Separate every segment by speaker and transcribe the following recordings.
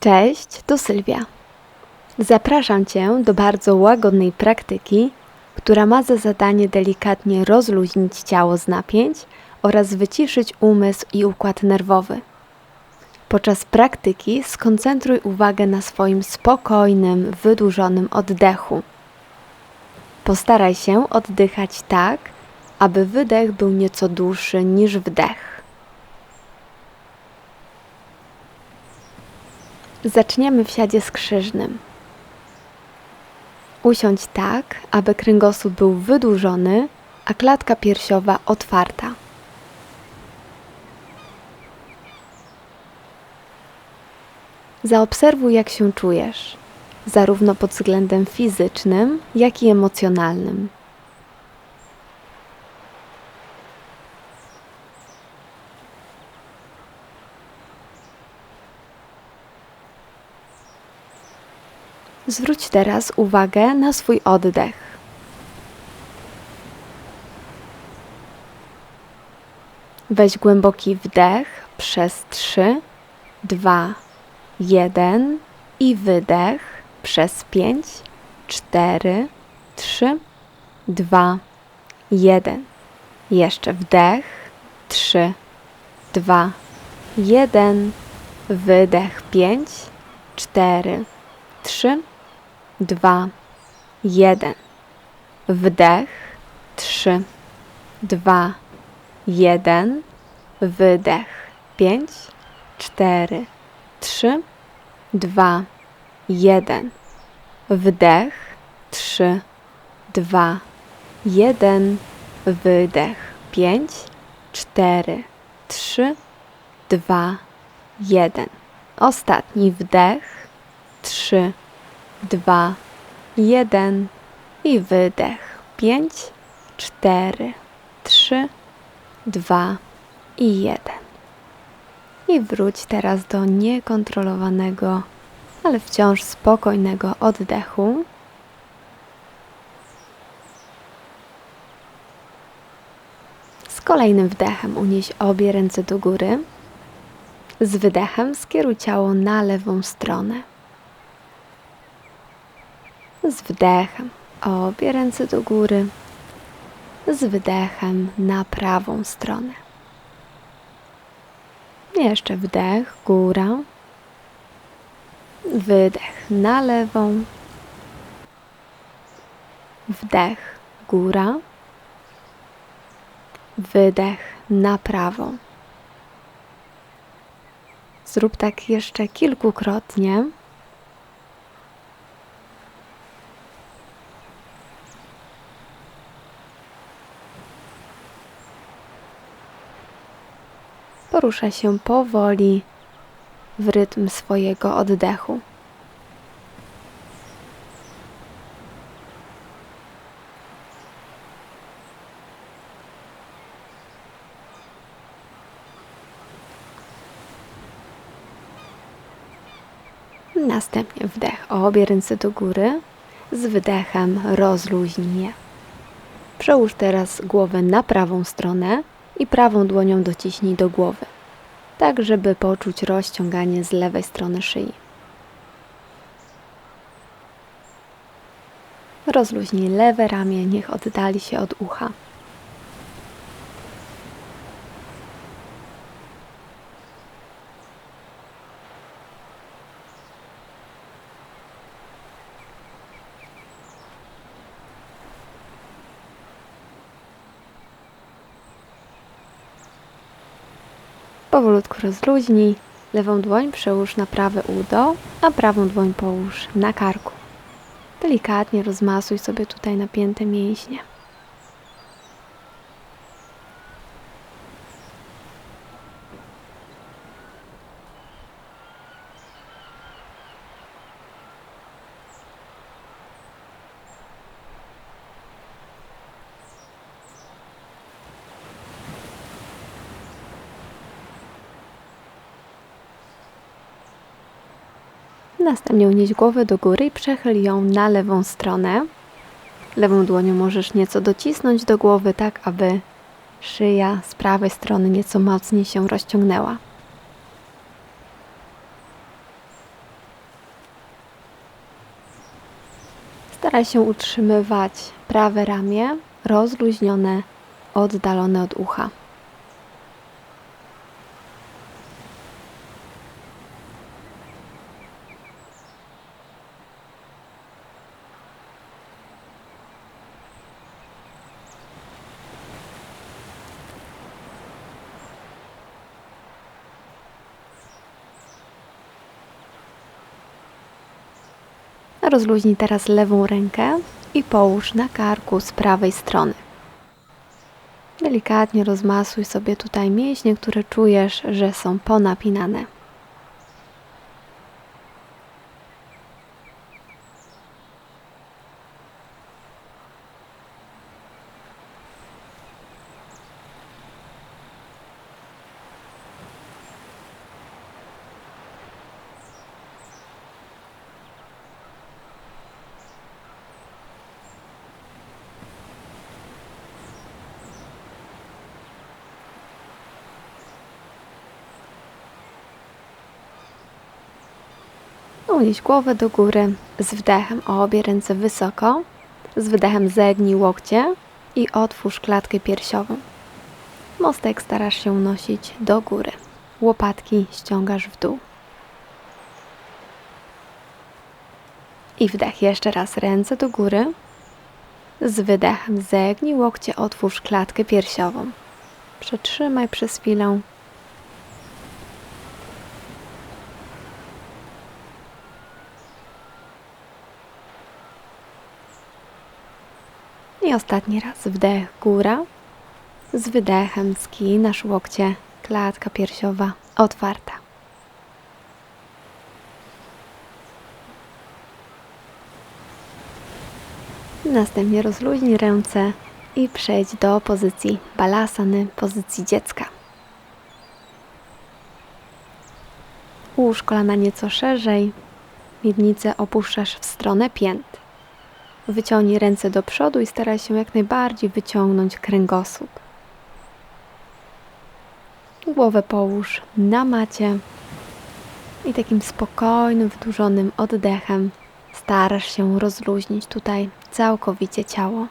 Speaker 1: Cześć, tu Sylwia. Zapraszam Cię do bardzo łagodnej praktyki, która ma za zadanie delikatnie rozluźnić ciało z napięć oraz wyciszyć umysł i układ nerwowy. Podczas praktyki skoncentruj uwagę na swoim spokojnym, wydłużonym oddechu. Postaraj się oddychać tak, aby wydech był nieco dłuższy niż wdech. Zaczniemy w siadzie skrzyżnym. Usiądź tak, aby kręgosłup był wydłużony, a klatka piersiowa otwarta. Zaobserwuj, jak się czujesz, zarówno pod względem fizycznym, jak i emocjonalnym. Zwróć teraz uwagę na swój oddech. Weź głęboki wdech przez 3, 2, 1 i wydech przez 5, 4, 3, 2, 1. Jeszcze wdech 3, 2, 1, wydech 5, 4, 3, 2, 1. Wdech 3, 2, 1. Wydech 5, 4, 3, 2, 1. Wdech 3, 2, 1. Wydech 5, 4, 3, 2, 1. Ostatni wdech 3, 2, 1 i wydech 5, 4, 3, 2 i 1. I wróć teraz do niekontrolowanego, ale wciąż spokojnego oddechu. Z kolejnym wdechem unieś obie ręce do góry. Z wydechem skieruj ciało na lewą stronę. Z wdechem obie ręce do góry. Z wydechem na prawą stronę. Jeszcze wdech, góra. Wydech na lewą. Wdech, góra. Wydech na prawą. Zrób tak jeszcze kilkukrotnie. Porusza się powoli w rytm swojego oddechu. Następnie wdech, obie ręce do góry, z wydechem rozluźnij je. Przełóż teraz głowę na prawą stronę i prawą dłonią dociśnij do głowy, tak żeby poczuć rozciąganie z lewej strony szyi. Rozluźnij lewe ramię, niech oddali się od ucha. Powolutku rozluźnij. Lewą dłoń przełóż na prawe udo, a prawą dłoń połóż na karku. Delikatnie rozmasuj sobie tutaj napięte mięśnie. Następnie unieś głowę do góry i przechyl ją na lewą stronę. Lewą dłonią możesz nieco docisnąć do głowy, tak aby szyja z prawej strony nieco mocniej się rozciągnęła. Staraj się utrzymywać prawe ramię rozluźnione, oddalone od ucha. Rozluźnij teraz lewą rękę i połóż na karku z prawej strony. Delikatnie rozmasuj sobie tutaj mięśnie, które czujesz, że są ponapinane. Unieś głowę do góry z wdechem obie ręce wysoko, z wydechem zegnij łokcie i otwórz klatkę piersiową. Mostek starasz się unosić do góry. Łopatki ściągasz w dół. I wdech jeszcze raz ręce do góry. Z wydechem zegnij łokcie, otwórz klatkę piersiową. Przetrzymaj przez chwilę I ostatni raz wdech, góra. Z wydechem skinasz łokcie, klatka piersiowa otwarta. Następnie rozluźnij ręce i przejdź do pozycji balasany, pozycji dziecka. Ułóż kolana nieco szerzej, miednicę opuszczasz w stronę pięt. Wyciągnij ręce do przodu i staraj się jak najbardziej wyciągnąć kręgosłup. Głowę połóż na macie i takim spokojnym, wydłużonym oddechem starasz się rozluźnić tutaj całkowicie ciało.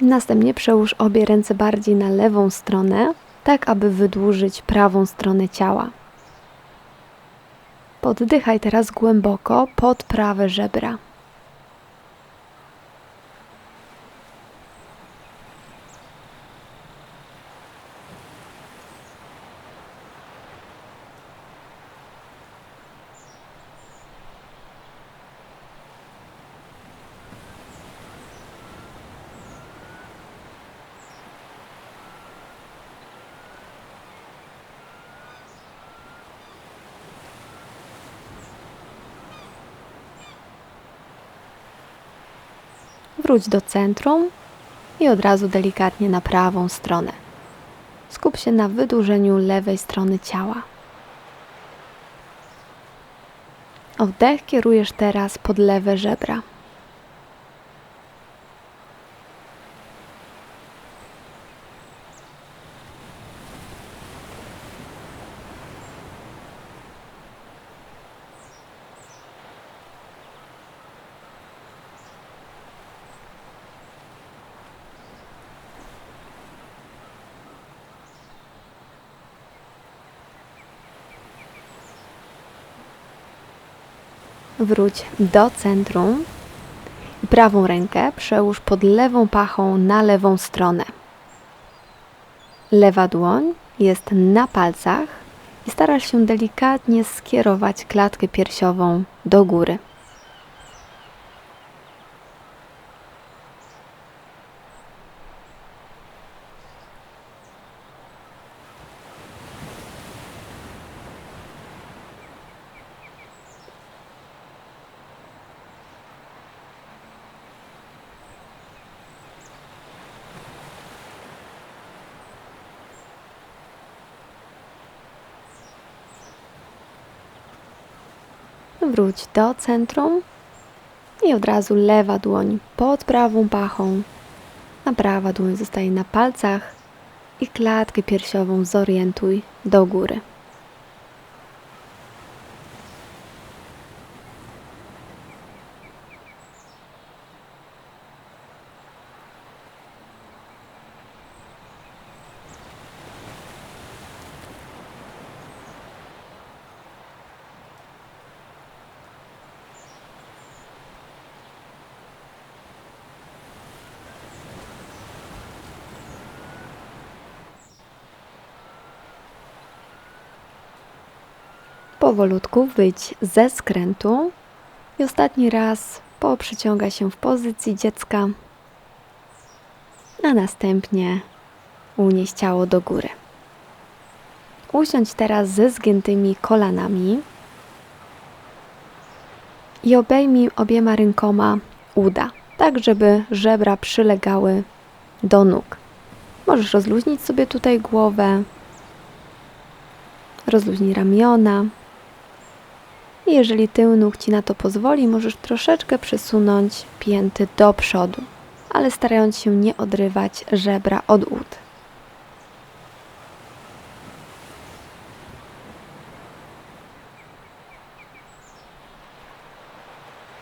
Speaker 1: Następnie przełóż obie ręce bardziej na lewą stronę, tak aby wydłużyć prawą stronę ciała. Poddychaj teraz głęboko pod prawe żebra. Wróć do centrum i od razu delikatnie na prawą stronę. Skup się na wydłużeniu lewej strony ciała. Oddech kierujesz teraz pod lewe żebra. Wróć do centrum i prawą rękę przełóż pod lewą pachą na lewą stronę. Lewa dłoń jest na palcach, i starasz się delikatnie skierować klatkę piersiową do góry. Wróć do centrum i od razu lewa dłoń pod prawą pachą, a prawa dłoń zostaje na palcach i klatkę piersiową zorientuj do góry. Powolutku wyjdź ze skrętu i ostatni raz poprzyciąga się w pozycji dziecka, a następnie unieś ciało do góry. Usiądź teraz ze zgiętymi kolanami i obejmij obiema rękoma uda, tak żeby żebra przylegały do nóg. Możesz rozluźnić sobie tutaj głowę, rozluźnij ramiona, i jeżeli tył nóg Ci na to pozwoli, możesz troszeczkę przesunąć pięty do przodu, ale starając się nie odrywać żebra od ud.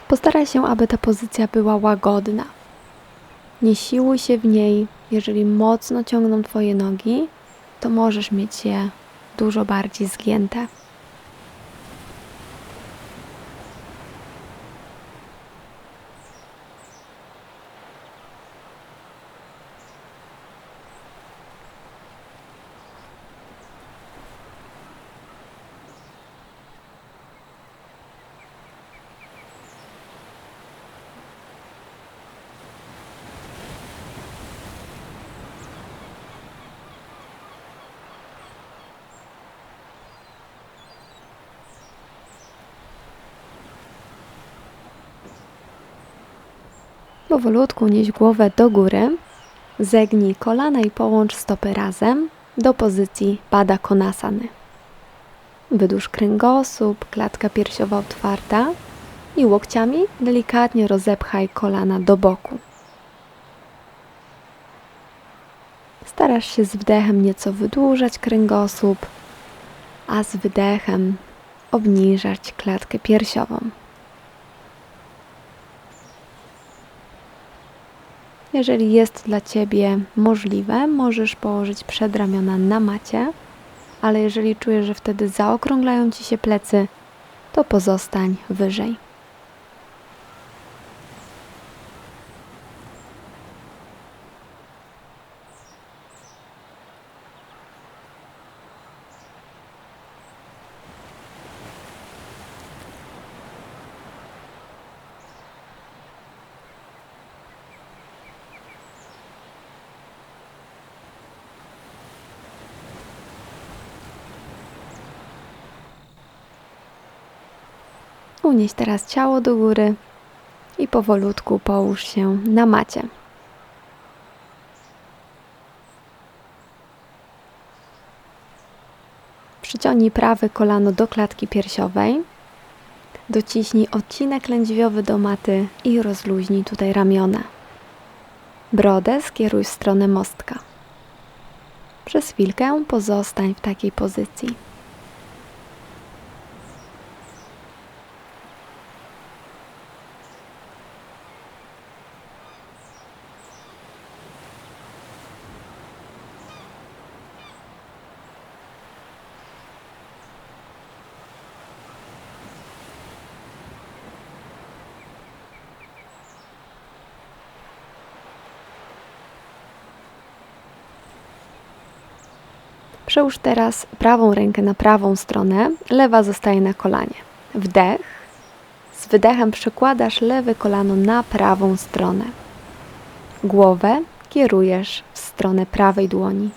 Speaker 1: Postaraj się, aby ta pozycja była łagodna. Nie siłuj się w niej. Jeżeli mocno ciągną Twoje nogi, to możesz mieć je dużo bardziej zgięte. Powolutku nieś głowę do góry, zegnij kolana i połącz stopy razem do pozycji Pada Konasany. Wydłuż kręgosłup, klatka piersiowa otwarta i łokciami delikatnie rozepchaj kolana do boku. Starasz się z wdechem nieco wydłużać kręgosłup, a z wydechem obniżać klatkę piersiową. Jeżeli jest dla Ciebie możliwe, możesz położyć przedramiona na macie, ale jeżeli czujesz, że wtedy zaokrąglają Ci się plecy, to pozostań wyżej. Unieś teraz ciało do góry i powolutku połóż się na macie. Przyciągnij prawe kolano do klatki piersiowej. Dociśnij odcinek lędźwiowy do maty i rozluźnij tutaj ramiona. Brodę skieruj w stronę mostka. Przez chwilkę pozostań w takiej pozycji. Przełóż teraz prawą rękę na prawą stronę, lewa zostaje na kolanie. Wdech. Z wydechem przekładasz lewe kolano na prawą stronę. Głowę kierujesz w stronę prawej dłoni.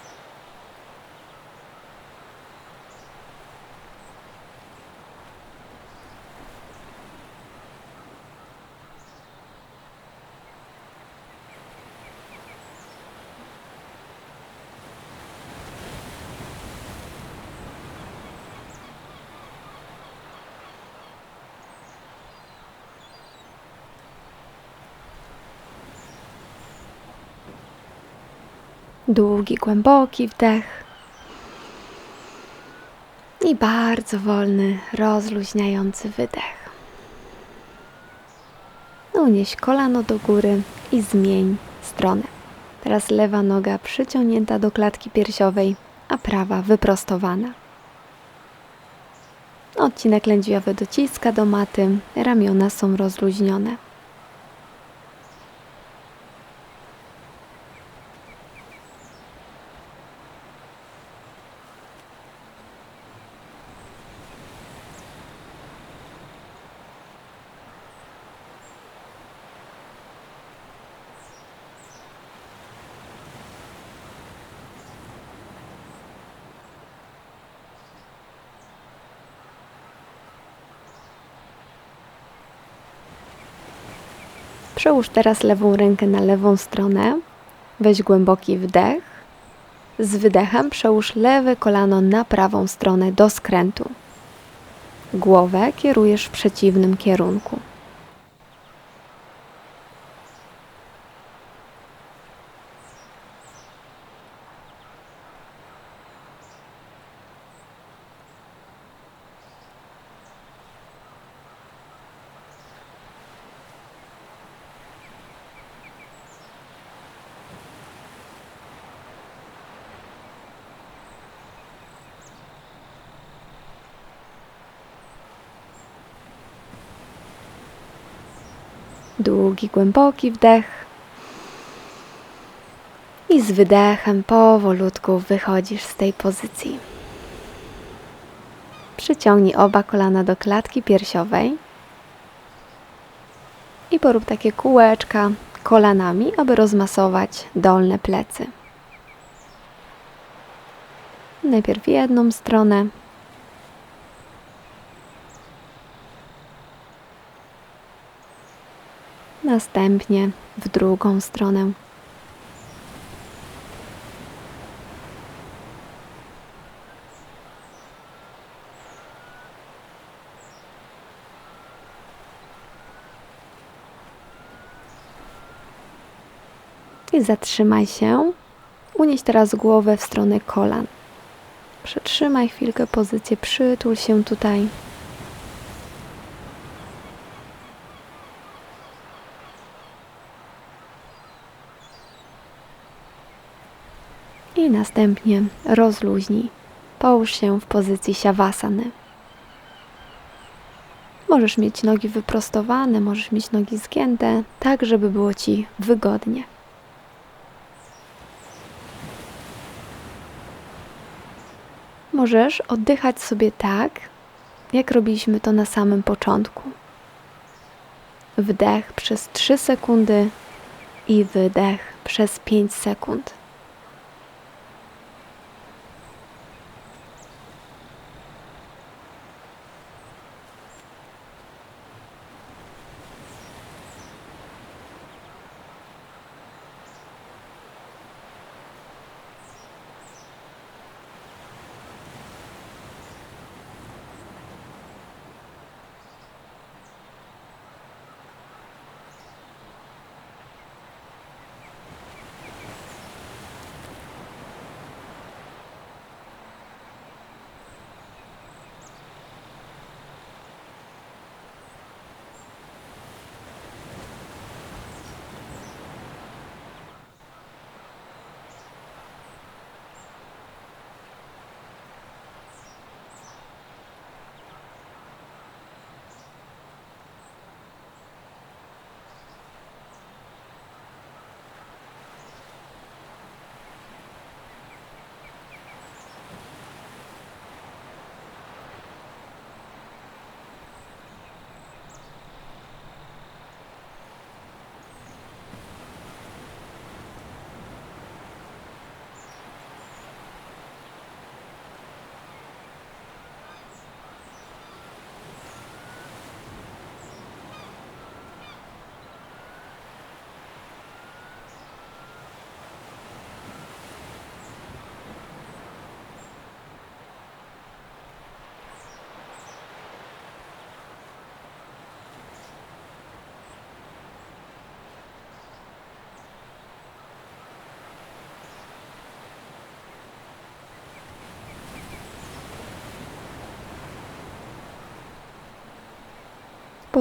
Speaker 1: Długi, głęboki wdech. I bardzo wolny, rozluźniający wydech. Unieś kolano do góry i zmień stronę. Teraz lewa noga przyciągnięta do klatki piersiowej, a prawa wyprostowana. Odcinek lędźwiowy dociska do maty, ramiona są rozluźnione. Przełóż teraz lewą rękę na lewą stronę. Weź głęboki wdech. Z wydechem przełóż lewe kolano na prawą stronę do skrętu. Głowę kierujesz w przeciwnym kierunku. Długi, głęboki wdech. I z wydechem powolutku wychodzisz z tej pozycji. Przyciągnij oba kolana do klatki piersiowej i porób takie kółeczka kolanami, aby rozmasować dolne plecy. Najpierw jedną stronę, następnie w drugą stronę. I zatrzymaj się. Unieś teraz głowę w stronę kolan. Przetrzymaj chwilkę pozycję, przytul się tutaj. Następnie rozluźnij. Połóż się w pozycji siawasany. Możesz mieć nogi wyprostowane, możesz mieć nogi zgięte, tak żeby było Ci wygodnie. Możesz oddychać sobie tak, jak robiliśmy to na samym początku. Wdech przez 3 sekundy i wydech przez 5 sekund.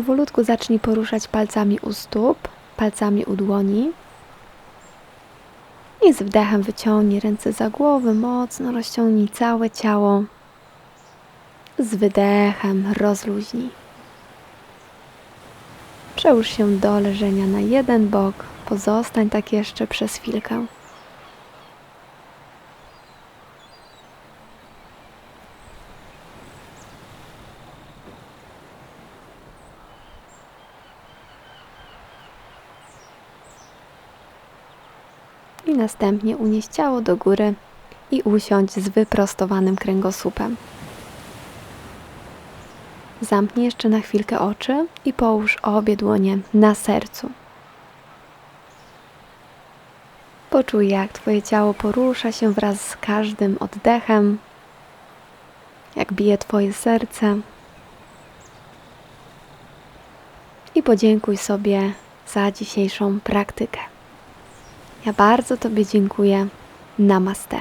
Speaker 1: Powolutku zacznij poruszać palcami u stóp, palcami u dłoni. I z wdechem wyciągnij ręce za głowę, mocno rozciągnij całe ciało. Z wydechem rozluźnij. Przełóż się do leżenia na jeden bok. Pozostań tak jeszcze przez chwilkę. Następnie unieś ciało do góry i usiądź z wyprostowanym kręgosłupem. Zamknij jeszcze na chwilkę oczy i połóż obie dłonie na sercu. Poczuj, jak Twoje ciało porusza się wraz z każdym oddechem, jak bije Twoje serce. I podziękuj sobie za dzisiejszą praktykę. Ja bardzo Tobie dziękuję. Namaste.